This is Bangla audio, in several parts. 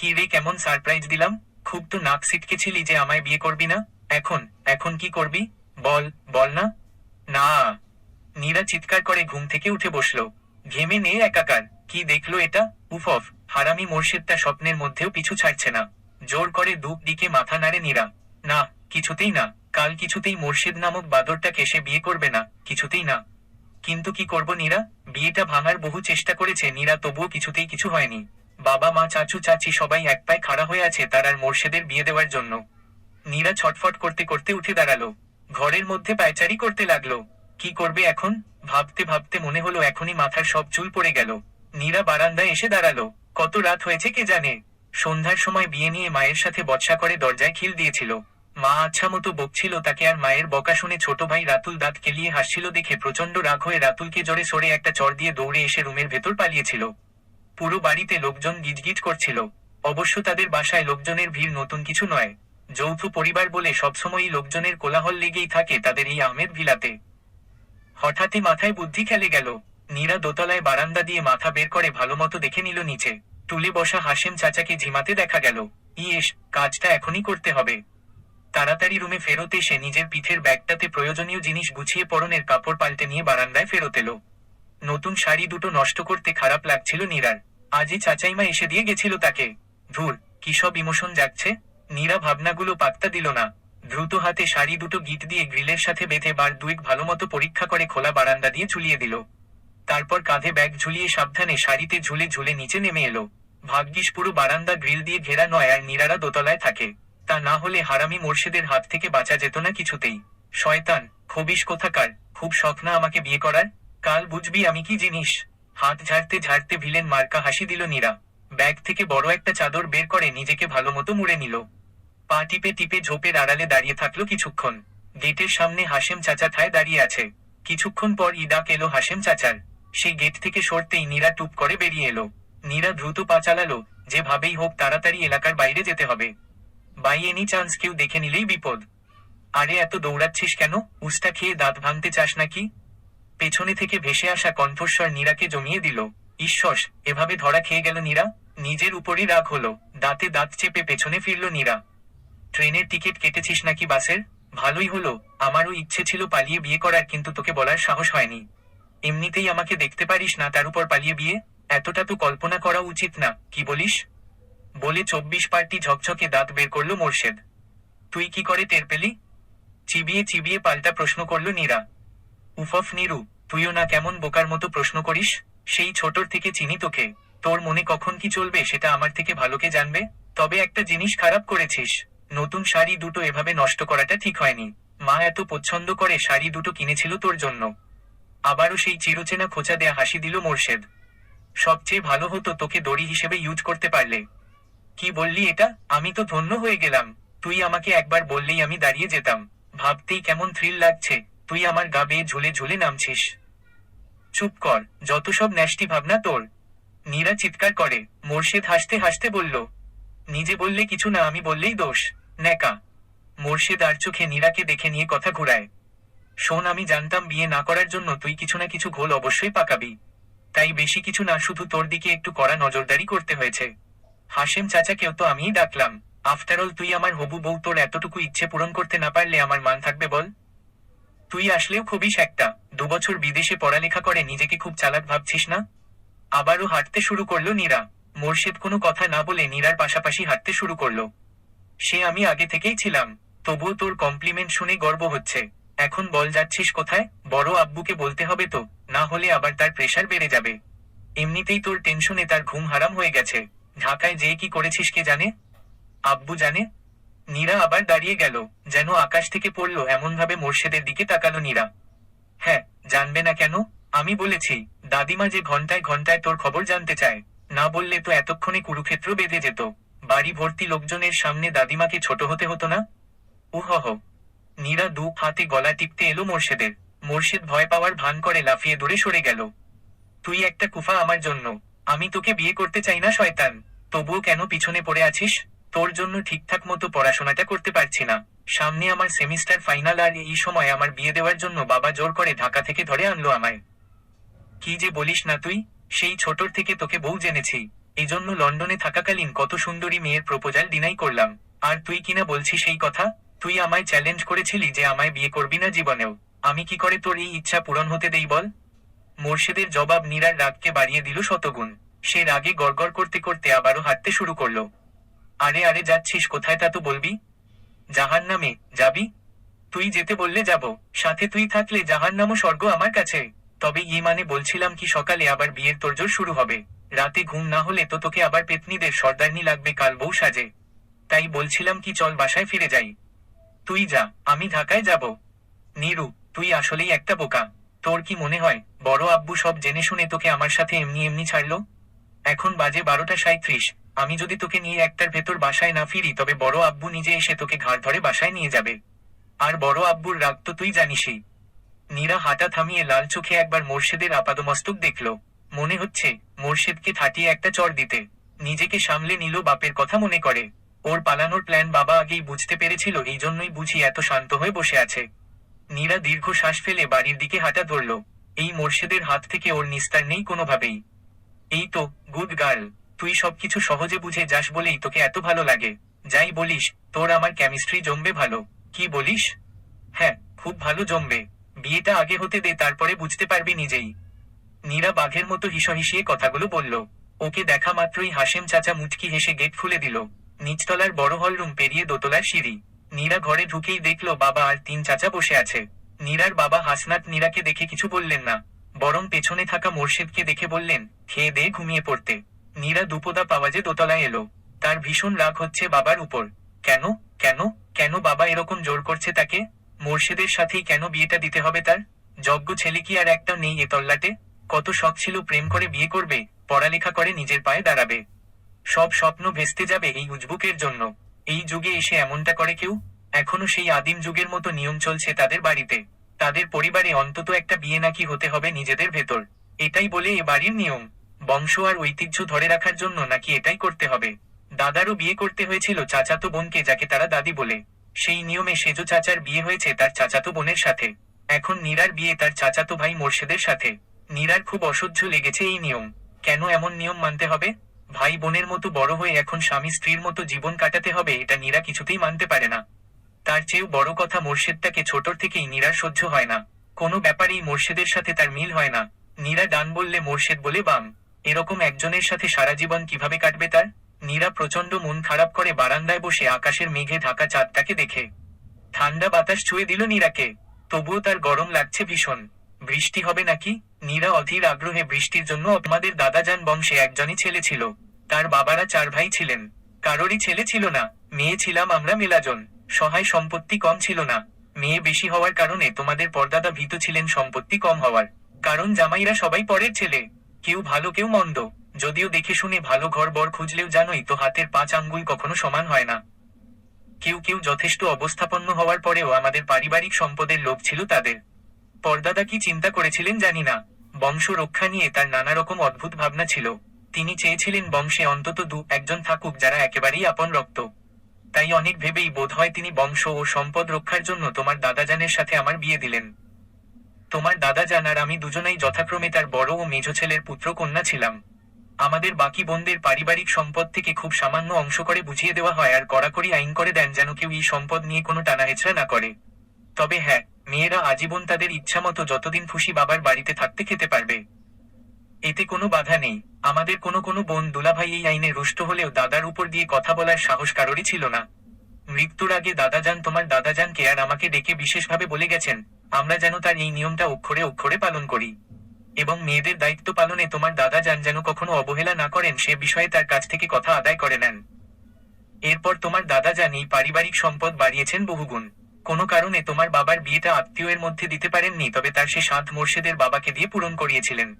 কি রে, কেমন সারপ্রাইজ দিলাম। খুব তো নাক ছিটকেছিলি যে আমায় বিয়ে করবি না। এখন এখন কি করবি? বল বল না। না। নীরা চিৎকার করে ঘুম থেকে উঠে বসল। ঘেমে নে একাকার। কি দেখল এটা? উফ অফ হারামি মোর্শেদটা স্বপ্নের মধ্যেও পিছু ছাড়ছে না। জোর করে দুপ দিকে মাথা নাড়ে নীরা। না, কিছুতেই না। কাল কিছুতেই মোর্শেদ নামক বাদরটাকে সে বিয়ে করবে না। কিছুতেই না। কিন্তু কি করব নীরা? বিয়েটা ভাঙার বহু চেষ্টা করেছে নীরা, তবুও কিছুতেই কিছু হয়নি। বাবা, মা, চাচু, চাচি সবাই এক পায়ে খাড়া হয়ে আছে তার আর মোর্শেদের বিয়ে দেওয়ার জন্য। নীরা ছটফট করতে করতে উঠে দাঁড়াল। ঘরের মধ্যে পায়চারি করতে লাগল। কি করবে এখন? ভাবতে ভাবতে মনে হলো এখনই মাথার সব চুল পড়ে গেল। নীরা বারান্দায় এসে দাঁড়াল। কত রাত হয়েছে কে জানে? সন্ধ্যার সময় বিয়ে নিয়ে মায়ের সাথে বৎসা করে দরজায় খিল দিয়েছিল। মা আচ্ছা মতো বকছিল তাকে আর মায়ের বকা শুনে ছোট ভাই রাতুল দাঁত কেলিয়ে হাসছিল দেখে প্রচণ্ড রাগ হয়ে রাতুলকে জোরে সরে একটা চর দিয়ে দৌড়ে এসে রুমের ভেতর পালিয়েছিল। পুরো বাড়িতে লোকজন গিজগিজ করছিল। অবশ্য তাদের বাসায় লোকজনের ভিড় নতুন কিছু নয়। যৌথ পরিবার বলে সবসময়ই লোকজনের কোলাহল লেগেই থাকে তাদের এই আহমেদ ভিলাতে। হঠাৎই মাথায় বুদ্ধি খেলে গেল। নীরা দোতলায় বারান্দা দিয়ে মাথা বের করে ভালো মতো দেখে নিল নিচে। টুলে বসা হাসেম চাচাকে ঝিমাতে দেখা গেল। ইয়েস, কাজটা এখনই করতে হবে। তাড়াতাড়ি রুমে ফেরত এসে নিজের পিঠের ব্যাগটাতে প্রয়োজনীয় জিনিস গুছিয়ে পরনের কাপড় পাল্টে নিয়ে বারান্দায় ফেরত এলো। নতুন শাড়ি দুটো নষ্ট করতে খারাপ লাগছিল নীরার। আজই চাচাইমা এসে দিয়ে গেছিল তাকে। ধুর, কি সব ইমোশন যাচ্ছে নীরা ভাবনাগুলো পাত্তা দিল না। দ্রুত হাতে শাড়ি দুটো গিট দিয়ে গ্রিলের সাথে বেঁধে বার দুয়েক ভালো মতো পরীক্ষা করে খোলা বারান্দা দিয়ে ঝুলিয়ে দিল। তারপর কাঁধে ব্যাগ ঝুলিয়ে সাবধানে শাড়িতে ঝুলে ঝুলে নিচে নেমে এলো। ভাগ্যিস পুরো বারান্দা গ্রিল দিয়ে ঘেরা নয় আর নীরারা দোতলায় থাকে। তা না হলে হারামি মোর্শেদের হাত থেকে বাঁচা যেত না কিছুতেই। শয়তান, খবিস কোথাকার? খুব শখ না আমাকে বিয়ে করার? কাল বুঝবি আমি কি জিনিস। হাত ঝাড়তে ঝাড়তে ভিলেন মার্কা হাসি দিল নীরা। ব্যাগ থেকে বড় একটা চাদর বের করে নিজেকে ভালো মতো মুড়ে নিল। পা টিপে টিপে ঝোপের আড়ালে দাঁড়িয়ে থাকল কিছুক্ষণ। গেটের সামনে হাসেম চাচা ঠায় দাঁড়িয়ে আছে। কিছুক্ষণ পর ইডাক এলো হাসেম চাচার। সেই গেট থেকে সরতেই নীরা টুপ করে বেরিয়ে এলো। নীরা দ্রুত পা চালালো, যেভাবেই হোক তাড়াতাড়ি এলাকার বাইরে যেতে হবে। বাই এনি চান্স কেউ দেখে নিলেই বিপদ। আরে এত দৌড়াচ্ছিস কেন? উস্টা খেয়ে দাঁত ভাঙতে চাস নাকি? পেছনে থেকে ভেসে আসা কণ্ঠস্বর নীরাকে জমিয়ে দিল। ঈশ্বস এভাবে ধরা খেয়ে গেল নীরা? নিজের উপরই রাগ হলো। দাঁতে দাঁত চেপে পেছনে ফিরল নীরা। ট্রেনের টিকিট কেটেছিস নাকি বাসের? ভালোই হলো। আমারও ইচ্ছে ছিল পালিয়ে বিয়ে করার, কিন্তু তোকে বলার সাহস হয়নি। এমনিতেই আমাকে দেখতে পারিস না, তার উপর পালিয়ে বিয়ে? এতটা তো কল্পনা করা উচিত না, কি বলিস? বলে চব্বিশ পার্টি ঝকঝকে দাঁত বের করল মোর্শেদ। তুই কি করে টের পেলি? চিবিয়ে চিবিয়ে পাল্টা প্রশ্ন করল নীরা। উফফ, নীরু, তুইও না কেমন বোকার মতো প্রশ্ন করিস? সেই ছোটর থেকে চিনি তোকে। তোর মনে কখন কি চলবে সেটা আমার থেকে ভালোকে জানবে? তবে একটা জিনিস খারাপ করেছিস। নতুন শাড়ি দুটো এভাবে নষ্ট করাটা ঠিক হয়নি। মা এত পছন্দ করে শাড়ি দুটো কিনেছিল তোর জন্য। আবারও সেই চিরচেনা খোঁচা দেয়া হাসি দিল মোর্শেদ। সবচেয়ে ভালো হতো তোকে দড়ি হিসেবে ইউজ করতে পারলে। কি বললি এটা? আমি তো ধন্য হয়ে গেলাম। তুই আমাকে একবার বললেই আমি দাঁড়িয়ে যেতাম। ভাবতেই কেমন থ্রিল লাগছে। তুই আমার গা বেয়ে ঝুলে ঝুলে নামছিস। চুপ কর, যত সব ন্যাষ্টি ভাবনা তোর। নীরা চিৎকার করে, মোর্শেদ হাসতে হাসতে বলল, নিজে বললে কিছু না, আমি বললেই দোষ। ন্যাকা। মোর্শেদ আর চোখে নীরাকে দেখে নিয়ে কথা ঘুরায়। শোন, আমি জানতাম বিয়ে না করার জন্য তুই কিছু না কিছু ঘোল অবশ্যই পাকাবি। তাই বেশি কিছু না, শুধু তোর দিকে একটু কড়া নজরদারি করতে হয়েছে। হাসেম চাচাকেও তো আমিই ডাকলাম। আফটারঅল তুই আমার হবু বউ, তোর এতটুকু ইচ্ছে পূরণ করতে না পারলে আমার মান থাকবে বল? তুই আসলেও খুবই একটা দুবছর বিদেশে পড়ালেখা করে নিজেকে খুব চালাক ভাবছিস না? আবারও হাঁটতে শুরু করল নীরা। মোর্শেদ কোনো কথা না বলে নীরার পাশাপাশি হাঁটতে শুরু করল। সে আমি আগে থেকেই ছিলাম। তবুও তোর কমপ্লিমেন্ট শুনে গর্ব হচ্ছে। এখন বল যাচ্ছিস কোথায়? বড় আব্বুকে বলতে হবে তো, না হলে আবার তার প্রেশার বেড়ে যাবে। এমনিতেই তোর টেনশনে তার ঘুম হারাম হয়ে গেছে। ঢাকায় যেয়ে কি করেছিস কে জানে? আব্বু জানে? নীরা আবার দাঁড়িয়ে গেল, যেন আকাশ থেকে পড়ল এমন ভাবে মোর্শেদের দিকে তাকালো নীরা। হ্যাঁ জানবে না কেন? আমি বলেছি, দাদিমা যে ঘন্টায় ঘন্টায় তোর খবর জানতে চায়, না বললে তো এতক্ষণে কুরুক্ষেত্র বেঁধে যেত। বাড়ি ভর্তি লোকজনের সামনে দাদিমাকে ছোট হতে হতো না? উহহ নীরা দু হাতে গলা টিপতে এলো মোর্শেদের। মোর্শেদ ভয় পাওয়ার ভান করে লাফিয়ে দূরে সরে গেল। তুই একটা কুফা আমার জন্য, আমি তোকে বিয়ে করতে চাই না, শয়তান। তবুও কেন পিছনে পড়ে আছিস? তোর জন্য ঠিকঠাক মতো পড়াশোনাটা করতে পারছি না। সামনে আমার সেমিস্টার ফাইনাল আর এই সময় আমার বিয়ে দেওয়ার জন্য বাবা জোর করে ঢাকা থেকে ধরে আনলো আমায়। কি যে বলিস না তুই, সেই ছোটর থেকে তোকে বউ জেনেছি। এজন্য লন্ডনে থাকাকালীন কত সুন্দরী মেয়ের প্রপোজাল ডিনাই করলাম। আর তুই কিনা বলছিস সেই কথা? তুই আমায় চ্যালেঞ্জ করেছিলি যে আমায় বিয়ে করবি না জীবনেও। আমি কি করে তোর এই ইচ্ছা পূরণ হতে দেই বল? মোর্শেদের জবাব নীরার রাগকে বাড়িয়ে দিল শতগুণ। সে রাগে গড়গড় করতে করতে আবারও হাঁটতে শুরু করল। আরে আরে যাচ্ছিস, কোথায় তা তো বলবি? জাহান নামে যাবি? তুই যেতে বললে যাব। সাথে তুই থাকলে জাহান নামও স্বর্গ আমার কাছে। তবে ই মানে বলছিলাম কি সকালে আবার বিয়ের তোরজোর শুরু হবে। রাতে ঘুম না হলে তো তোকে আবার পেতনিদের সর্দারনি লাগবে কাল বউ সাজে। তাই বলছিলাম কি চল বাসায় ফিরে যাই। তুই যা, আমি ঢাকায় যাব। নীরু, তুই আসলেই একটা বোকা। তোর কি মনে হয়, বড় আব্বু সব জেনে শুনে তোকে আমার সাথে এমনি এমনি ছাড়লো? এখন বাজে বারোটা সাঁত্রিশ আমি যদি তোকে নিয়ে একটার ভেতর বাসায় না ফিরি, তবে বড় আব্বু নিজে এসে তোকে ঘাড় ধরে বাসায় নিয়ে যাবে। আর বড় আব্বুর রাগ তো তুই জানিসই। নীরা হাঁটা থামিয়ে লাল চোখে একবার মোর্শেদের আপাদমস্তক দেখল। মনে হচ্ছে, মোর্শেদকে থাটিয়ে একটা চর দিতে। নিজেকে সামলে নিল বাপের কথা মনে করে। ওর পালানোর প্ল্যান বাবা আগেই বুঝতে পেরেছিল, এই জন্যই বুঝি এত শান্ত হয়ে বসে আছে। নীরা দীর্ঘ শ্বাস ফেলে বাড়ির দিকে হাঁটা ধরল। এই মোর্শেদের হাত থেকে ওর নিস্তার নেই কোনোভাবেই। এই তো গুড গার্ল তুই সবকিছু সহজে বুঝে যাস বলেই তোকে এত ভালো লাগে। যাই বলিস, তোর আমার কেমিস্ট্রি জমবে ভালো। কি বলিস? হ্যাঁ খুব ভালো জমবে। বিয়েটা আগে হতে দে, তারপরে বুঝতে পারবি নিজেই। নীরা বাঘের মতো হিসহিসিয়ে কথাগুলো বলল। ওকে দেখা মাত্রই হাসেম চাচা মুচকি হেসে গেট খুলে দিল। নিচতলার বড় হল রুম পেরিয়ে দোতলার সিঁড়ি। নীরা ঘরে ঢুকেই দেখল বাবা আর তিন চাচা বসে আছে। নীরার বাবা হাসনাত নীরাকে দেখে কিছু বললেন না। বরং পেছনে থাকা মোর্শেদকে দেখে বললেন খেয়ে দে ঘুমিয়ে পড়তে। নীরা দুপদা পাওয়াজে দোতলায় এলো। তার ভীষণ রাগ হচ্ছে বাবার উপর। কেন? কেন? কেন বাবা এরকম জোর করছে তাকে? মোর্শেদের সাথেই কেন বিয়েটা দিতে হবে তার? যজ্ঞ ছেলে কি আর একটা নেই এ তল্লাটে? কত শখ ছিল প্রেম করে বিয়ে করবে, পড়ালেখা করে নিজের পায়ে দাঁড়াবে। সব স্বপ্ন ভেস্তে যাবে এই উজবুকের জন্য। এই যুগে এসে এমনটা করে কেউ? এখনও সেই আদিম যুগের মতো নিয়ম চলছে তাদের বাড়িতে। তাদের পরিবারে অন্তত একটা বিয়ে নাকি হতে হবে নিজেদের ভেতর। এটাই বলে এ বাড়ির নিয়ম। বংশ আর ঐতিহ্য ধরে রাখার জন্য নাকি এটাই করতে হবে। দাদারও বিয়ে করতে হয়েছিল চাচাতো বোনকে যাকে তারা দাদি বলে। সেই নিয়মে সেজো চাচার বিয়ে হয়েছে তার চাচাতো বোনের সাথে। এখন নীরার বিয়ে তার চাচাতো ভাই মোর্শেদের সাথে। নীরার খুব অসহ্য লেগেছে এই নিয়ম। কেন এমন নিয়ম মানতে হবে? ভাই বোনের মতো বড় হয়ে এখন স্বামী স্ত্রীর মতো জীবন কাটাতে হবে এটা নীরা কিছুতেই মানতে পারে না। তার চেয়েও বড় কথা মোর্শেদটাকে ছোটর থেকেই নীরা সহ্য হয় না। কোনো ব্যাপারেই মোর্শেদের সাথে তার মিল হয় না। নীরা ডান বললে মোর্শেদ বলে, বাম, এরকম একজনের সাথে সারা জীবন কীভাবে কাটবে তার? নীরা প্রচণ্ড মন খারাপ করে বারান্দায় বসে আকাশের মেঘে ঢাকা চাঁদটাকে দেখে। ঠান্ডা বাতাস ছুঁয়ে দিল নীরাকে। তবুও তার গরম লাগছে ভীষণ। বৃষ্টি হবে নাকি? নীরা অধীর আগ্রহে বৃষ্টির জন্য আমাদের দাদাজান বংশে একজনই ছেলে ছিল। তার বাবারা চার ভাই ছিলেন। কারোরই ছেলে ছিল না। মেয়ে ছিলাম আমরা মেলাজন। সহায় সম্পত্তি কম ছিল না। মেয়ে বেশি হওয়ার কারণে তোমাদের পর্দাদা ভীত ছিলেন, সম্পত্তি কম হওয়ার। কারণ জামাইরা সবাই পরের ছেলে। কেউ ভালো, কেউ মন্দ। যদিও দেখে শুনে ভালো ঘর বর খুঁজলেও জানোই তো হাতের পাঁচ আঙ্গুল কখনো সমান হয় না। কেউ কেউ যথেষ্ট অবস্থাপন্ন হওয়ার পরেও আমাদের পারিবারিক সম্পদের লোভ ছিল তাদের। পর্দাদা কি চিন্তা করেছিলেন জানি না। বংশ রক্ষা নিয়ে তার নানা রকম অদ্ভুত ভাবনা ছিল। তিনি চেয়েছিলেন বংশে অন্তত দু একজন থাকুক যারা একেবারেই আপন রক্ত। তাই অনেক ভেবেই বোধ হয় তিনি বংশ ও সম্পদ রক্ষার জন্য তোমার দাদাজানের সাথে আমার বিয়ে দিলেন। তোমার দাদাজান আর আমি দুজনেই যথাক্রমে তার বড় ও মেঝো ছেলের পুত্র কন্যা ছিলাম। আমাদের বাকি বোনদের পারিবারিক সম্পদ থেকে খুব সামান্য অংশ করে বুঝিয়ে দেওয়া হয় আর কড়াকড়ি আইন করে দেন যেন কেউ এই সম্পদ নিয়ে কোনো টানা টানাহেচড়া না করে। তবে হ্যাঁ মেয়েরা আজীবন তাদের ইচ্ছামতো যতদিন খুশি বাবার বাড়িতে থাকতে খেতে পারবে। এতে কোনো বাধা নেই। আমাদের কোনো কোনো বোন দুলাভাই এই আইনে রুষ্ট হলেও দাদার উপর দিয়ে কথা বলার সাহস কারোরই ছিল না। মৃত্যুর আগে দাদাজান তোমার দাদাজানকে আর আমাকে ডেকে বিশেষভাবে বলে গেছেন, আমরা যেন তার এই নিয়মটা অক্ষরে অক্ষরে পালন করি। এবং মেয়েদের দায়িত্ব পালনে তোমার দাদাজান যেন কখনো অবহেলা না করেন, সে বিষয়ে তার কাছ থেকে কথা আদায় করে নেন। এরপর তোমার দাদাজান এই পারিবারিক সম্পদ বাড়িয়েছেন বহুগুণ। কোনো কারণে তোমার বাবার বিয়েটা আত্মীয়ের মধ্যে দিতে পারেননি, তবে তার সে সাত মোর্শেদের বাবাকে দিয়ে পূরণ করিয়েছিলেন।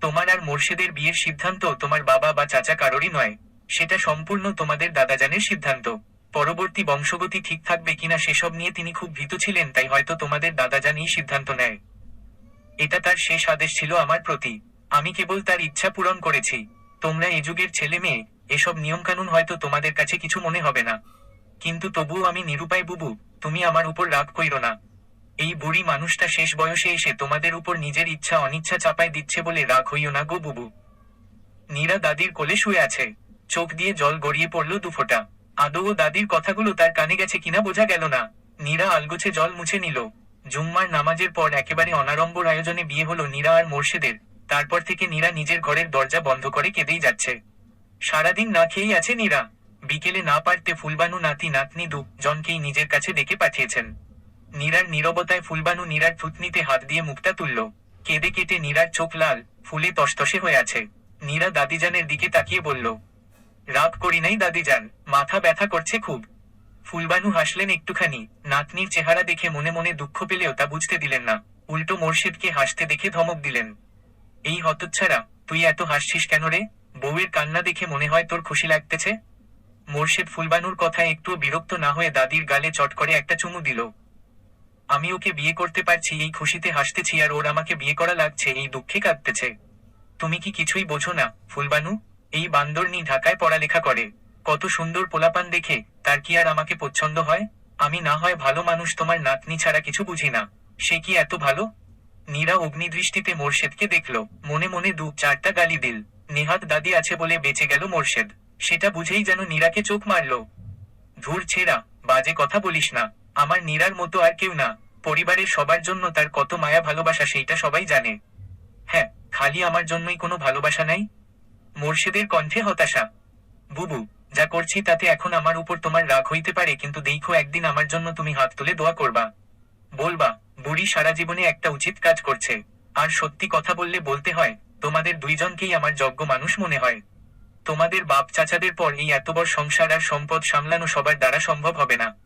তোমার আর মোর্শেদের বিয়ের সিদ্ধান্ত তোমার বাবা বা চাচা কারোরই নয়। সেটা সম্পূর্ণ তোমাদের দাদাজানের সিদ্ধান্ত। পরবর্তী বংশগতি ঠিক থাকবে কিনা সেসব নিয়ে তিনি খুব ভীত ছিলেন, তাই হয়তো তোমাদের দাদাজান এই সিদ্ধান্ত নেয়। এটা তার শেষ আদেশ ছিল আমার প্রতি। আমি কেবল তার ইচ্ছা পূরণ করেছি। তোমরা এ যুগের ছেলে মেয়ে, এসব নিয়মকানুন হয়তো তোমাদের কাছে কিছু মনে হবে না। কিন্তু তবুও আমি নিরুপায় বুবু, তুমি আমার উপর রাগ কইরো না। এই বুড়ি মানুষটা শেষ বয়সে এসে তোমাদের উপর নিজের ইচ্ছা অনিচ্ছা চাপায় দিচ্ছে বলে রাগ হইও না গো বুবু। নীরা দাদির কোলে শুয়ে আছে। চোখ দিয়ে জল গড়িয়ে পড়ল দুফোঁটা আদৌ ও দাদির কথাগুলো তার কানে গেছে কিনা বোঝা গেল না। নীরা আলগোছে জল মুছে নিল। জুম্মার নামাজের পর একেবারে অনারম্বর আয়োজনে বিয়ে হলো নীরা আর মোর্শেদের। তারপর থেকে নীরা নিজের ঘরের দরজা বন্ধ করে কেঁদেই যাচ্ছে। সারাদিন না খেয়েই আছে নীরা। বিকেলে না পারতে ফুলবানু নাতি, নাতনি দু জনকেই নিজের কাছে ডেকে পাঠিয়েছেন। নীরার নীরবতায় ফুলবানু নীরার থুতনিতে হাত দিয়ে মুখটা তুলল। কেঁদে কেটে নীরার চোখ লাল, ফুলে তসতসে হয়ে আছে। নীরা দাদিজানের দিকে তাকিয়ে বলল, রাগ করি নাই দাদিজান, মাথা ব্যথা করছে খুব। ফুলবানু হাসলেন একটুখানি, নাতনির চেহারা দেখে মনে মনে দুঃখ পেলেও তা বুঝতে দিলেন না। উল্টো মোর্শেদকে হাসতে দেখে ধমক দিলেন, এই হতচ্ছাড়া, তুই এত হাসছিস কেন রে? বউয়ের কান্না দেখে মনে হয় তোর খুশি লাগতেছে? মোর্শেদ ফুলবানুর কথায় একটুও বিরক্ত না হয়ে দাদির গালে চট করে একটা চুমু দিল। আমি ওকে বিয়ে করতে পারছি, এই খুশিতে হাসতেছি আর ওর আমাকে বিয়ে করা লাগছে, এই দুঃখে কাঁদতেছে। তুমি কি কিছুই বোঝো না, ফুলবানু? এই বান্দরনি ঢাকায় পড়ালেখা করে। কত সুন্দর পোলাপান দেখে, তার কি আর আমাকে পছন্দ হয়? আমি না হয় ভালো মানুষ, তোমার নাতনি ছাড়া কিছু বুঝি না। সে কি এত ভালো? নীরা অগ্নিদৃষ্টিতে মোর্শেদকে দেখল। মনে মনে দু চারটা গালি দিল। নেহাত দাদি আছে বলে বেঁচে গেল মোর্শেদ। সেটা বুঝেই যেন নীরাকে চোখ মারল। ধুর ছেড়া, বাজে কথা বলিস না। আমার নীরার মতো আর কেউ না। পরিবারের সবার জন্য তার কত মায়া ভালোবাসা সেইটা সবাই জানে। হ্যাঁ খালি আমার জন্যই কোনো ভালোবাসা নাই? মোর্শেদের কণ্ঠে হতাশা। বুবু, যা করছি তাতে এখন আমার উপর তোমার রাগ হইতে পারে, কিন্তু দেখো একদিন আমার জন্য তুমি হাত তুলে দোয়া করবা। বলবা, বুড়ি সারা জীবনে একটা উচিত কাজ করছে। আর সত্যি কথা বললে বলতে হয়, তোমাদের দুইজনকেই আমার যোগ্য মানুষ মনে হয়। তোমাদের বাপ চাচাদের পর এই এত বড় সংসার আর সম্পদ সামলানো সবার দ্বারা সম্ভব হবে না।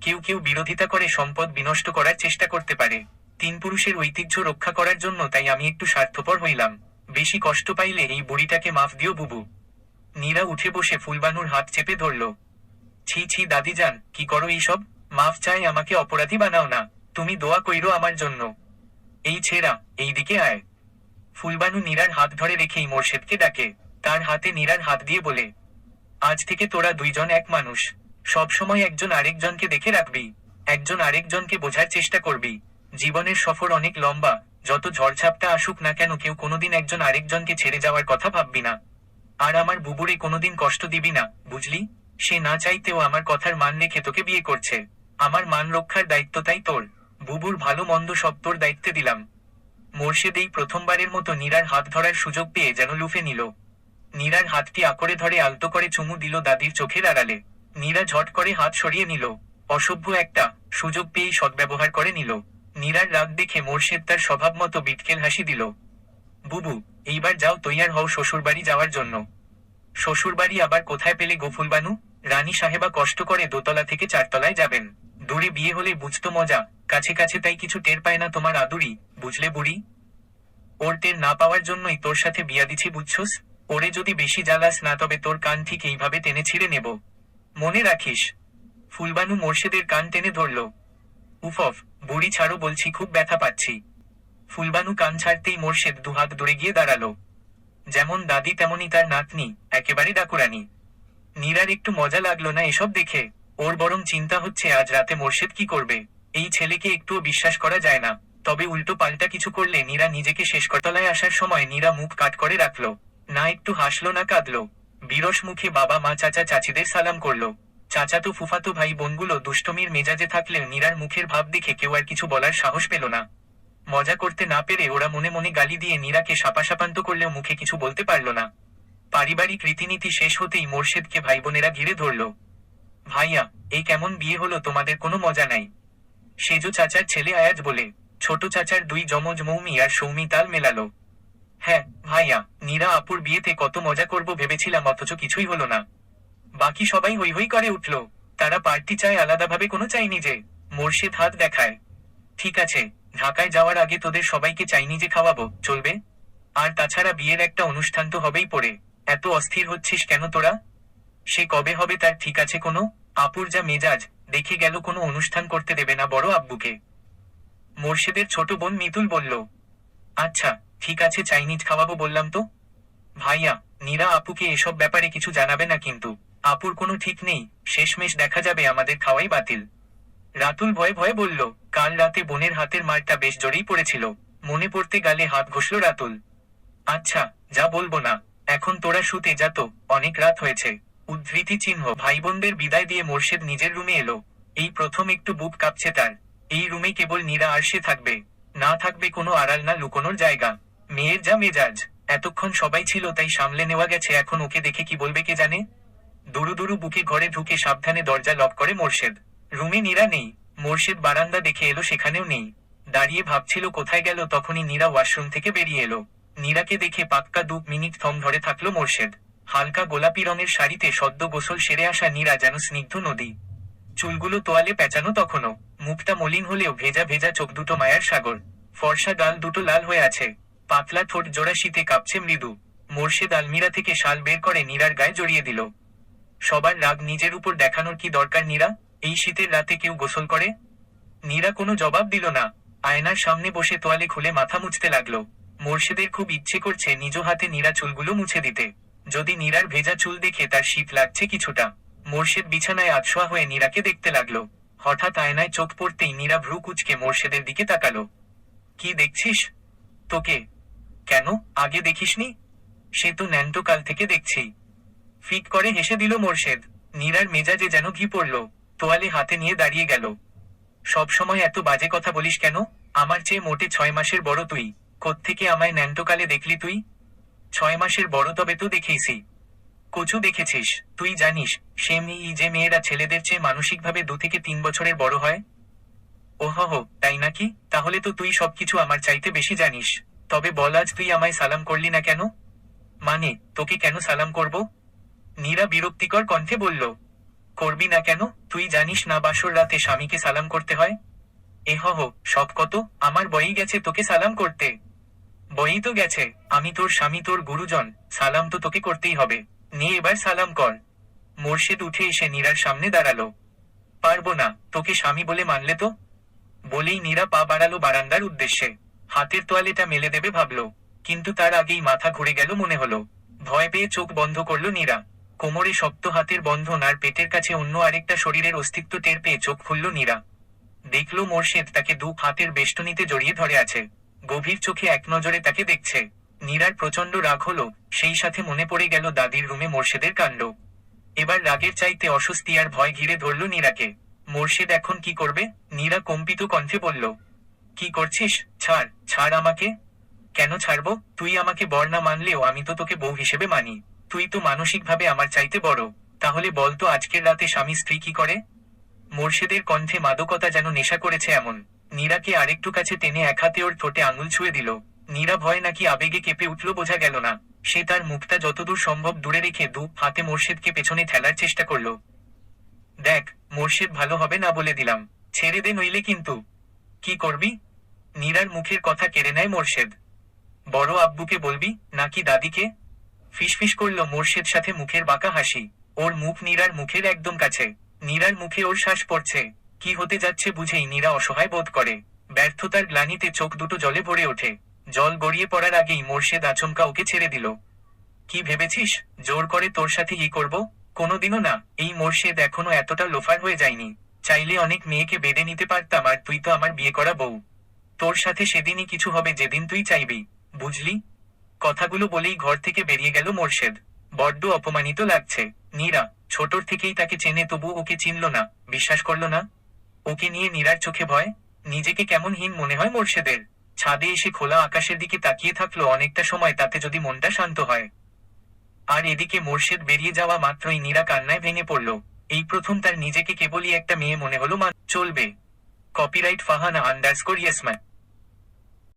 কেউ কেউ বিরোধিতা করে সম্পদ বিনষ্ট করার চেষ্টা করতে পারে। তিন পুরুষের ঐতিহ্য রক্ষা করার জন্য তাই আমি একটু স্বার্থপর হইলাম। বেশি কষ্ট পাইলে এই বুড়িটাকে মাফ দিও, বুবু। নীরা উঠে বসে ফুলবানুর হাত চেপে ধরল। ছি ছি দাদি যান কি করো এইসব? মাফ চাই, আমাকে অপরাধী বানাও না। তুমি দোয়া কইরো আমার জন্য। এই ছেঁড়া, এই দিকে আয়। ফুলবানু নীরার হাত ধরে রেখেই মোর্শেদকে ডাকে। তার হাতে নীরার হাত দিয়ে বলে, আজ থেকে তোরা দুইজন এক মানুষ। সব সময় একজন আরেকজনকে দেখে রাখবি। একজন আরেকজনকে বোঝার চেষ্টা করবি। জীবনের সফর অনেক লম্বা, যত ঝড়ঝাপটা আসুক না কেন কেউ কোনোদিন একজন আরেকজনকে ছেড়ে যাওয়ার কথা ভাববি না। আর আমার বুবুরে কোনোদিন কষ্ট দিবি না, বুঝলি? সে না চাইতেও আমার কথার মান রেখে তোকে বিয়ে করছে। আমার মান রক্ষার দায়িত্ব তাই তোর। বুবুর ভালো মন্দ সব তোর দায়িত্বে দিলাম। মোর্শেদ এই প্রথমবারের মতো নীরার হাত ধরার সুযোগ পেয়ে যেন লুফে নিল। নীরার হাতটি আকরে ধরে আলতো করে চুমু দিল দাদির চোখের আড়ালে। নীরা ঝট করে হাত সরিয়ে নিল। অসভ্য একটা সুযোগ পেয়েই সদ্ব্যবহার করে নিল। নীরার রাগ দেখে মোর্শেদ তার স্বভাব মতো বিটকেল হাসি দিল। বুবু, এইবার যাও তৈয়ার হও শ্বশুরবাড়ি যাওয়ার জন্য। শ্বশুরবাড়ি আবার কোথায় পেলে গোফুলবানু রানী সাহেবা কষ্ট করে দোতলা থেকে চারতলায় যাবেন। দূরে বিয়ে হলে বুঝতো মজা, কাছে কাছে তাই কিছু টের পায় না তোমার আদুরি, বুঝলে বুড়ি? ওর টের না পাওয়ার জন্যই তোর সাথে বিয়া দিছি, বুঝছস? ওরে যদি বেশি জ্বালাস না তবে তোর কান ঠিক এইভাবে টেনে ছিঁড়ে নেব। মনে রাখিস, ফুলবানু মোর্শেদের কান টেনে ধরল। উফফ বুড়ি ছাড়ো বলছি, খুব ব্যথা পাচ্ছি। ফুলবানু কান ছাড়তেই মোর্শেদ দুহাত দূরে গিয়ে দাঁড়াল। যেমন দাদি তেমনি তার নাতনি, একেবারে ডাকুরানি। নীরার একটু মজা লাগল না এসব দেখে? ওর বরং চিন্তা হচ্ছে আজ রাতে মোর্শেদ কি করবে? এই ছেলেকে একটুও বিশ্বাস করা যায় না। তবে উল্টো পাল্টা কিছু করলে নীরা নিজেকে শেষ করতলায় আসার সময় নীরা মুখ কাট করে রাখল। না একটু হাসলো, না কাঁদলো। বিরস মুখে বাবা, মা, চাচা, চাচিদের সালাম করল। চাচাতো, ফুফাতো ভাই বোনগুলো দুষ্টমির মেজাজে থাকলেও নীরার মুখের ভাব দেখে কেউ আর কিছু বলার সাহস পেল না। মজা করতে না পেরে ওরা মনে মনে গালি দিয়ে নীরাকে সাপাসাপান্ত করলেও মুখে কিছু বলতে পারল না। পারিবারিক রীতিনীতি শেষ হতেই মোর্শেদকে ভাই বোনেরা ঘিরে ধরল। ভাইয়া, এই কেমন বিয়ে হলো তোমাদের কোনো মজা নাই। সেজো চাচার ছেলে আয়াজ বলে, ছোট চাচার দুই যমজ মৌমি আর সৌমি তাল মেলালো। হ্যাঁ ভাইয়া, নীরা আপুর বিয়েতে কত মজা করব ভেবেছিলাম, অথচ কিছুই হলো না। বাকি সবাই হই হই করে উঠল। তারা পার্টি চায় আলাদাভাবে, কোনো চাইনি যে। মোর্শেদ হাত দেখায়। ঠিক আছে, ঢাকায় যাওয়ার আগে তোদের সবাইকে চাইনি যে খাওয়াবো, চলবে? আর তাছাড়া বিয়ের একটা অনুষ্ঠান তো হবেই পড়ে। এত অস্থির হচ্ছিস কেন তোরা? সে কবে হবে তার ঠিক আছে কোনো? আপুর যা মেজাজ, দেখে গেল কোনো অনুষ্ঠান করতে দেবে না বড় আব্বুকে। মোর্শেদের ছোট বোন মিতুল বলল আচ্ছা ঠিক আছে, চাইনিজ খাওয়াবো বললাম তো। ভাইয়া, নীরা আপুকে এসব ব্যাপারে কিছু জানাবে না কিন্তু। আপুর কোনো ঠিক নেই, শেষমেশ দেখা যাবে আমাদের খাওয়াই বাতিল। রাতুল ভয়ে ভয়ে বলল, কাল রাতে বোনের হাতের মারটা বেশ জোরেই পড়েছিল। মনে পড়তে গালে হাত ঘষল রাতুল। আচ্ছা যা বলব না, এখন তোরা শুতে যা তো, অনেক রাত হয়েছে। উদ্ধৃতি চিহ্ন ভাই বোনদের বিদায় দিয়ে মোর্শেদ নিজের রুমে এলো। এই প্রথম একটু বুক কাঁপছে তার। এই রুমে কেবল নীরা আর থাকবে। না থাকবে কোনো আড়াল না লুকোনোর জায়গা। মেয়ের যা মেজাজ। এতক্ষণ সবাই ছিল, তাই সামলে নেওয়া গেছে। এখন ওকে দেখে কি বলবে কে জানে? দুরু দুরু বুকে ঘরে ঢুকে সাবধানে দরজা লক করে মোর্শেদ। রুমে নীরা নেই। মোর্শেদ বারান্দা দেখে এলো, সেখানেও নেই। দাঁড়িয়ে ভাবছিল কোথায় গেল, তখনই নীরা ওয়াশরুম থেকে বেরিয়ে এলো। নীরাকে দেখে পাক্কা দু মিনিট থম ধরে থাকল মোর্শেদ। হালকা গোলাপি রঙের শাড়িতে সদ্য গোসল সেরে আসা নীরা যেন স্নিগ্ধ নদী। চুলগুলো তোয়ালে পেঁচানো তখনও। মুখটা মলিন হলেও ভেজা ভেজা চোখ দুটো মায়ার সাগর। ফর্সা গাল দুটো লাল হয়ে আছে। পাতলা ঠোঁট জোড়া শীতে কাঁপছে মৃদু। মোর্শেদ আলমিরা থেকে শাল বের করে নীরার গায়ে জড়িয়ে দিল। সবার রাগ নিজের উপর দেখানোর কি দরকার নীরা? এই শীতের রাতে কেউ গোসল করে? নীরা কোনো জবাব দিল না। আয়নার সামনে বসে তোয়ালে খুলে মাথা মুছতে লাগল। মোর্শেদের খুব ইচ্ছে করছে নিজ হাতে নীরা চুলগুলো মুছে দিতে। যদি নীরার ভেজা চুল দেখে তার শীত লাগছে কিছুটা, মোর্শেদ বিছানায় আতশোয়া হয়ে নীরাকে দেখতে লাগল। হঠাৎ আয়নায় চোখ পড়তেই নীরা ভ্রু কুচকে মোর্শেদের দিকে তাকালো। কি দেখছিস? তোকে কেন? আগে দেখিসনি? সে তো ন্যান্টো কাল থেকে দেখছি ফিট করে হেসে দিল মোর্শেদ। নীরার মেজাজে যেন ঘি পড়ল। তোয়ালে হাতে নিয়ে দাঁড়িয়ে গেল। সব সময় এত বাজে কথা বলিস কেন? আমার চেয়ে মোটে ছয় মাসের বড় তুই। কোত্থেকে আমায় ন্যান্টোকালে দেখলি তুই? ছয় মাসের বড় তবে তো দেখেইছি। কচু দেখেছিস? তুই জানিস সে মেয়ে যে মেয়েরা ছেলেদের চেয়ে মানসিকভাবে দু থেকে তিন বছরের বড় হয়? ওহ তাই নাকি? তাহলে তো তুই সবকিছু আমার চাইতে বেশি জানিস। তবে বল আজ তুই আমায় সালাম করলি না কেন? মানে তোকে কেন সালাম করব? নীরা বিরক্তিকর কণ্ঠে বলল, করবি না কেন? তুই জানিস না বাসর রাতে স্বামীকে সালাম করতে হয়? এ হ সব কত? আমার বই গেছে তোকে সালাম করতে। বই তো গেছে, আমি তোর স্বামী, তোর গুরুজন, সালাম তো তোকে করতেই হবে। নিয়ে এবার সালাম কর। মোর্শেদ উঠে এসে নীরার সামনে দাঁড়াল। পারব না, তোকে স্বামী বলে মানলে তো? বলেই নীরা পা বাড়ালো বারান্দার উদ্দেশ্যে। হাতের তোয়ালেটা মেলে দেবে ভাবল। কিন্তু তার আগেই মাথা ঘুরে গেল মনে হলো। ভয় পেয়ে চোখ বন্ধ করল নীরা। কোমরে শক্ত হাতের বন্ধন আর পেটের কাছে অন্য আরেকটা শরীরের অস্তিত্ব টের পেয়ে চোখ খুলল নীরা। দেখল মোর্শেদ তাকে দু হাতের বেষ্টনীতে জড়িয়ে ধরে আছে। গভীর চোখে এক নজরে তাকে দেখছে। নীরার প্রচণ্ড রাগ হলো, সেই সাথে মনে পড়ে গেল দাদির রুমে মোর্শেদের কাণ্ড। এবার রাগের চাইতে অস্বস্তি আর ভয় ঘিরে ধরল নীরাকে। মোর্শেদ এখন কি করবে? নীরা কম্পিত কণ্ঠে বলল কি করছিস? ছাড় ছাড় আমাকে। কেন ছাড়বো? তুই আমাকে বর না মানলেও আমি তো তোকে বউ হিসেবে মানি। তুই তো মানসিকভাবে আমার চাইতে বড়। তাহলে বল তো আজকের রাতে স্বামী স্ত্রী কি করে? মোর্শেদের কণ্ঠে মাদকতা যেন নেশা করেছে এমন। নীরাকে আরেকটু কাছে টেনে এক হাতে ওর ঠোঁটে আঙুল ছুঁয়ে দিল। নীরা ভয় নাকি আবেগে কেঁপে উঠল বোঝা গেল না। সে তার মুখটা যতদূর সম্ভব দূরে রেখে দু হাতে মোর্শেদকে পেছনে ঠেলার চেষ্টা করল। দেখ, মোর্শেদ ভালো হবে না বলে দিলাম। ছেড়ে দে নইলে কিন্তু। কি করবি? নীরার মুখের কথা কেড়ে নেয় মোর্শেদ। বড় আব্বুকে বলবি, নাকি দাদিকে? ফিসফিস করল মোর্শেদ সাথে মুখের বাঁকা হাসি। ওর মুখ নীরার মুখের একদম কাছে। নীরার মুখে ওর শ্বাস পড়ছে। কি হতে যাচ্ছে বুঝেই নীরা অসহায় বোধ করে। ব্যর্থতার গ্লানিতে চোখ দুটো জলে ভরে ওঠে। জল গড়িয়ে পড়ার আগেই মোর্শেদ আচমকা ওকে ছেড়ে দিল। কি ভেবেছিস? জোর করে তোর সাথে ই করব? কোনোদিনও না। এই মোর্শেদ এখনও এতটা লোফার হয়ে যায়নি। চাইলে অনেক মেয়েকে বেঁধে নিতে পারতাম আর তুই তো আমার বিয়ে করা বউ। তোর সাথে সেদিনই কিছু হবে যেদিন তুই চাইবি, বুঝলি? কথাগুলো বলেই ঘর থেকে বেরিয়ে গেল মোর্শেদ। বড্ড অপমানিত লাগছে। নীরা, ছোটর থেকেই তাকে চেনে, তবু ওকে চিনল না। বিশ্বাস করল না? ওকে নিয়ে নীরার চোখে ভয়? নিজেকে কেমন হীন মনে হয় মোর্শেদের? ছাদে এসে খোলা আকাশের দিকে তাকিয়ে থাকল অনেকটা সময়, তাতে যদি মনটা শান্ত হয়। আর এদিকে মোর্শেদ বেরিয়ে যাওয়া মাত্রই নীরা কান্নায় ভেঙে পড়ল। এই প্রথম তার নিজেকে কেবলই একটা মেয়ে মনে হলো, মা, চলবে। Copyright Fahana underscore ইয়েসম্যান